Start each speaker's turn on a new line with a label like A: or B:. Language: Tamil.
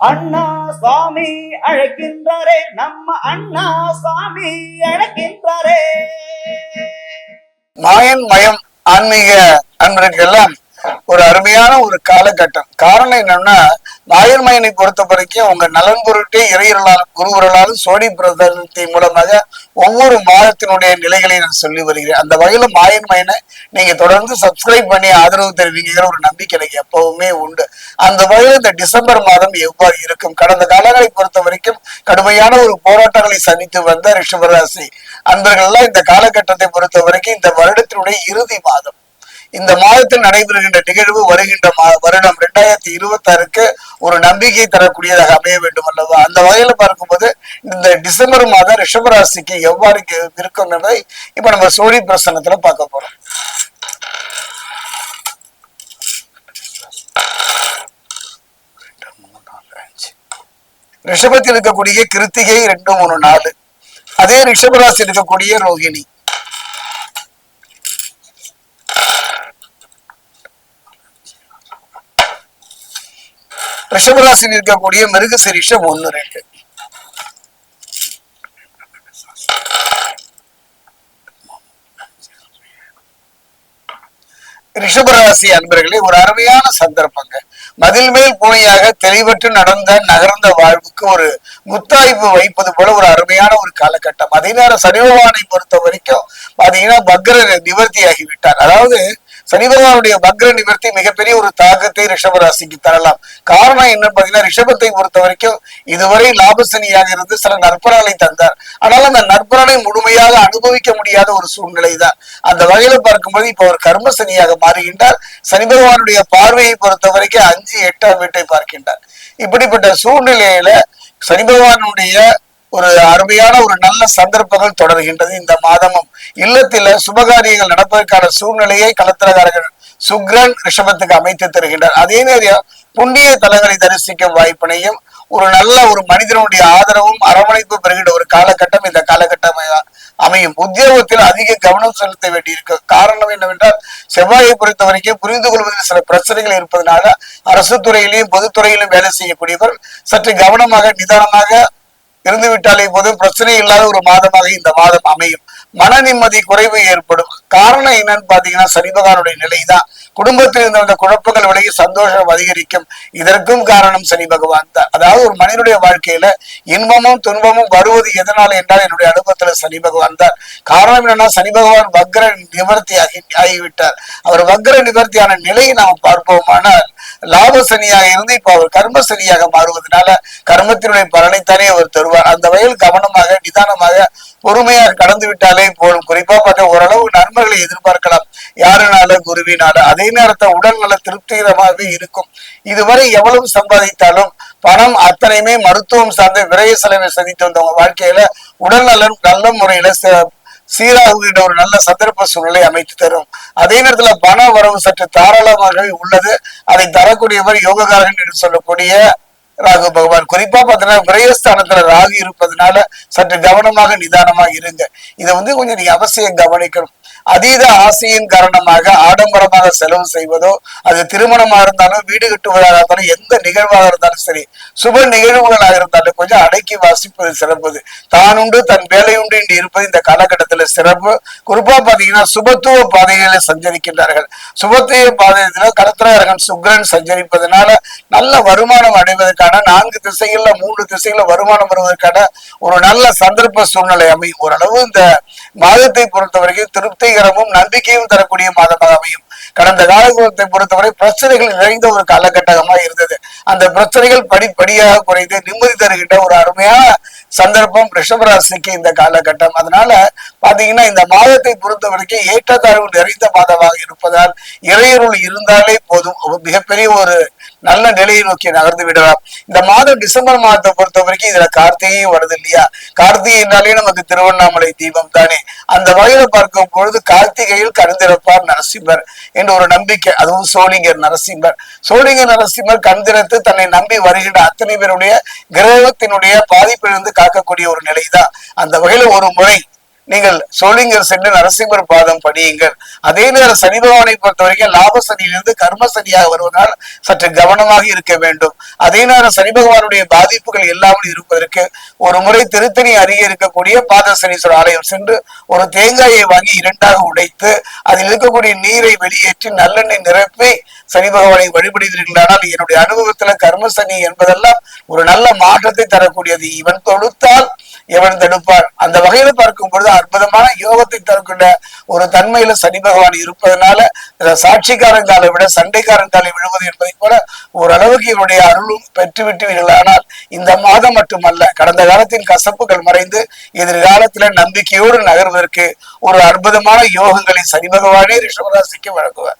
A: அண்ணா சுவாமி அழைக்கின்றாரே நம்ம அண்ணா சுவாமி அழைக்கின்றாரே.
B: மாயன் மயம் ஆன்மீக அன்பர்களுக்கெல்லாம் ஒரு அருமையான ஒரு காலகட்டம். காரணம் என்னன்னா ஆயுர்மயனை பொறுத்த வரைக்கும் உங்க நலன் பொருட்டே இறையர்களாலும் குருவர்களாலும் சோடி பிரதத்தின் மூலமாக ஒவ்வொரு மாதத்தினுடைய நிலைகளை நான் சொல்லி வருகிறேன். அந்த வகையில மாயன் நீங்க தொடர்ந்து சப்ஸ்கிரைப் பண்ணி ஆதரவு தெரிவிக்கிற ஒரு நம்பிக்கை எனக்கு எப்பவுமே உண்டு. அந்த வகையில் இந்த டிசம்பர் மாதம் எவ்வாறு இருக்கும்? கடந்த காலங்களை பொறுத்த வரைக்கும் கடுமையான ஒரு போராட்டங்களை சந்தித்து வந்த ரிஷபராசி. அன்பர்கள்லாம் இந்த காலகட்டத்தை பொறுத்த வரைக்கும் இந்த வருடத்தினுடைய இறுதி மாதம். இந்த மாதத்தில் நடைபெறுகின்ற நிகழ்வு வருகின்ற மா வருடம் ரெண்டாயிரத்தி இருபத்தி ஆறுக்கு ஒரு நம்பிக்கை தரக்கூடியதாக அமைய வேண்டும் அல்லவா? அந்த வகையில பார்க்கும்போது இந்த டிசம்பர் மாதம் ரிஷபராசிக்கு எவ்வாறு கே- இப்ப நம்ம சூரிய பிரசனத்துல பார்க்க போறோம். ரிஷபத்தில் இருக்கக்கூடிய கிருத்திகை ரெண்டு மூணு நாலு. அதே ரிஷபராசி இருக்கக்கூடிய ரோகிணி. ரிஷபராசியில் இருக்கக்கூடிய மிருகசரிஷம் ஒண்ணு ரெண்டு. ரிஷபராசி அன்பர்களே ஒரு அருமையான சந்தர்ப்பங்க. மதில் மேல் பூனையாக தெளிவற்று நடந்த நகர்ந்த வாழ்வுக்கு ஒரு முத்தாய்ப்பு வைப்பது போல ஒரு அருமையான ஒரு காலகட்டம். அதே நேரம் சனிபகவானை பொறுத்த வரைக்கும் பாத்தீங்கன்னா பக்ர நிவர்த்தி ஆகிவிட்டார் அதாவது சனி பகவானுடைய பக்ர நிவர்த்தி மிகப்பெரிய ஒரு தாக்கத்தை ரிஷபராசிக்கு தரலாம். காரணம் என்னன்னு பாத்தீங்கன்னா ரிஷபத்தை பொறுத்த வரைக்கும் இதுவரை லாபசனியாக இருந்து சில நற்பலனை தந்தார். ஆனால் அந்த நற்பலனை முழுமையாக அனுபவிக்க முடியாத ஒரு சூழ்நிலை தான் அந்த வகையில பார்க்கும்போது இப்ப அவர் கர்மசனியாக மாறுகின்றார். சனி பகவானுடைய பார்வையை பொறுத்த வரைக்கும் அஞ்சு எட்டாம் வீட்டை பார்க்கின்றார். இப்படிப்பட்ட சூழ்நிலையில சனி பகவானுடைய ஒரு அருமையான ஒரு நல்ல சந்தர்ப்பங்கள் தொடர்கின்றது. இந்த மாதமும் இல்லத்தில சுபகாரியங்கள் நடப்பதற்கான சூழ்நிலையை களத்திரகாரர்கள் சுக்ரன் ரிஷபத்துக்கு அமைத்து தருகின்றார். அதே நேரம் புண்ணிய தலங்களை தரிசிக்கும் வாய்ப்பினையும் ஒரு நல்ல ஒரு மனிதனுடைய ஆதரவும் அரவணைப்பு பெறுகின்ற ஒரு காலகட்டம் இந்த காலகட்டம் அமையும். உத்தியோகத்தில் அதிக கவனம் செலுத்த வேண்டியிருக்கு. காரணம் என்னவென்றால் செவ்வாயை பொறுத்த வரைக்கும் புரிந்து கொள்வதில் சில பிரச்சனைகள் இருப்பதனால அரசு துறையிலையும் பொதுத்துறையிலும் வேலை செய்யக்கூடியவர் சற்று கவனமாக நிதானமாக இருந்து விட்டாலே போதும். பிரச்சனை இல்லாத ஒரு மாதமாக இந்த மாதம் அமையும். மன நிம்மதி குறைவு ஏற்படும். காரணம் என்னன்னு பாத்தீங்கன்னா சனிபகவானுடைய நிலைதான். குடும்பத்தில் இருந்த அந்த குழப்பங்கள் விலகி சந்தோஷம் அதிகரிக்கும். இதற்கும் காரணம் சனி பகவான் தான். அதாவது ஒரு மனிதனுடைய வாழ்க்கையில இன்பமும் துன்பமும் வருவது எதனால என்றால் என்னுடைய அனுபவத்துல சனி பகவான் தான். காரணம் என்னன்னா சனி பகவான் வக்ர நிவர்த்தி ஆகி ஆகிவிட்டார். அவர் வக்ர நிவர்த்தியான நிலையை நாம் பார்ப்போமானால் லாப சனியாக இருந்து இப்ப அவர் கர்ம சனியாக மாறுவதனால கர்மத்தினுடைய பலனைத்தானே அவர் தருவார். அந்த வகையில் கவனமாக நிதானமாக பொறுமையாக கடந்து விட்டாலே போலும் குறிப்பா பார்த்தா ஓரளவு நன்மைகளை எதிர்பார்க்கலாம். யாருனால குருவினால அதே நேரத்தை உடல் நல திருப்திகரமாக இருக்கும். இதுவரை எவ்வளவு சம்பாதித்தாலும் பணம் அத்தனையுமே மருத்துவம் சார்ந்த விரைய செலவை சந்தித்து வந்தவங்க வாழ்க்கையில உடல்நலன் நல்ல முறையில சீராகுகின்ற ஒரு நல்ல சந்தர்ப்ப சூழலை அமைத்து தரும். அதே நேரத்துல பண வரவு சற்று தாராளமாக உள்ளது. அதை தரக்கூடியவர் யோககாரன் என்று சொல்லக்கூடிய ராகு பகவான். குறிப்பா பார்த்தீங்கன்னா விரயஸ்தானத்துல ராகு இருப்பதனால சற்று கவனமாக நிதானமாக இருங்க. இதை வந்து கொஞ்சம் நீங்க அவசியம் கவனிக்கணும். அதீத ஆசையின் காரணமாக ஆடம்பரமாக செலவு செய்வதோ அது திருமணமாக இருந்தாலும் வீடு கட்டுவதாக இருந்தாலும் எந்த நிகழ்வாக இருந்தாலும் சரி சுப நிகழ்வுகளாக இருந்தாலும் கொஞ்சம் அடக்கி வாசிப்பது சிறப்பது. தான் உண்டு தன் வேலை உண்டு என்று இருப்பது இந்த காலகட்டத்தில் சிறப்பு. குறிப்பா பாத்தீங்கன்னா சுபத்துவ பாதைகளில் சஞ்சரிக்கின்றார்கள். சுபத்துவ பாதையில கடத்திரகன் சுக்ரன் சஞ்சரிப்பதனால நல்ல வருமானம் அடைவதற்கான நான்கு திசைகள்ல மூன்று திசைகள்ல வருமானம் வருவதற்கான ஒரு நல்ல சந்தர்ப்ப சூழ்நிலை அமையும். ஓரளவு இந்த மாதத்தை பொறுத்தவரைக்கும் திருப்திகரமும் நம்பிக்கையும் தரக்கூடிய மாதமாக அமையும். கடந்த காலத்தை பொறுத்தவரை பிரச்சனைகள் நிறைந்த ஒரு காலகட்டமாக இருந்தது. அந்த பிரச்சனைகள் படிப்படியாக குறைந்து நிம்மதி தருகின்ற ஒரு அருமையான சந்தர்ப்பம் ரிஷபராசிக்கு இந்த காலகட்டம். அதனால பாத்தீங்கன்னா இந்த மாதத்தை பொறுத்த வரைக்கும் ஏற்றத்தாழ்வு நிறைந்த மாதமாக இருப்பதால் இறையருள் இருந்தாலே போதும். மிகப்பெரிய ஒரு நல்ல நிலையை நோக்கி நகர்ந்து விடலாம். இந்த மாதம் டிசம்பர் மாதத்தை பொறுத்த வரைக்கும் இதுல கார்த்திகையும் வருது இல்லையா? கார்த்திகைனாலே நமக்கு திருவண்ணாமலை தீபம் தானே. அந்த வகையில பார்க்கும் பொழுது கார்த்திகையில் கருந்திருப்பார் நரசிம்மர் என்ற ஒரு நம்பிக்கை. அதுவும் சோழிங்கர் நரசிம்மர். சோழிங்கர் நரசிம்மர் கண்திறத்து தன்னை நம்பி வருகின்ற அத்தனை பேருடைய கிரகத்தினுடைய பாதிப்பிலிருந்து காக்கக்கூடிய ஒரு நிலைதான். அந்த வகையில ஒரு முறை நீங்கள் சோளிங்கர் சென்று நரசிம்மர் பாதம் படியுங்கள். அதே நேரம் சனி பகவானை பொறுத்த வரைக்கும் லாப சனியிலிருந்து கர்ம சனியாக வருவதால் சற்று கவனமாக இருக்க வேண்டும். அதே நேரம் சனி பகவானுடைய பாதிப்புகள் இல்லாமல் இருப்பதற்கு ஒரு முறை திருத்தணி அருகே இருக்கக்கூடிய பாத சனீஸ்வரர் ஆலயம் சென்று ஒரு தேங்காயை வாங்கி இரண்டாக உடைத்து அதில் இருக்கக்கூடிய நீரை வெளியேற்றி நல்லெண்ணெய் நிரப்பி சனி பகவானை வழிபடுகிறீர்களானால் என்னுடைய அனுபவத்துல கர்ம சனி என்பதெல்லாம் ஒரு நல்ல மாற்றத்தை தரக்கூடியது. இவன் தொடுத்தால் எவன் தடுப்பார் அந்த வகையில பார்க்கும் பொழுது அற்புதமான யோகத்தை தரக்கூடிய ஒரு தன்மையில சனி பகவான் இருப்பதனால இந்த சாட்சிக்காரன் காலை விட சண்டைக்காரன் காலை விழுவது என்பதை போல ஓரளவுக்கு இவருடைய அருளும் பெற்றுவிட்டுவீர்கள் ஆனால் இந்த மாதம் மட்டுமல்ல கடந்த காலத்தின் கசப்புகள் மறைந்து எதிர்காலத்துல நம்பிக்கையோடு நகர்வதற்கு ஒரு அற்புதமான யோகங்களை சனி பகவானே ரிஷபராசிக்கு வழங்குவார்.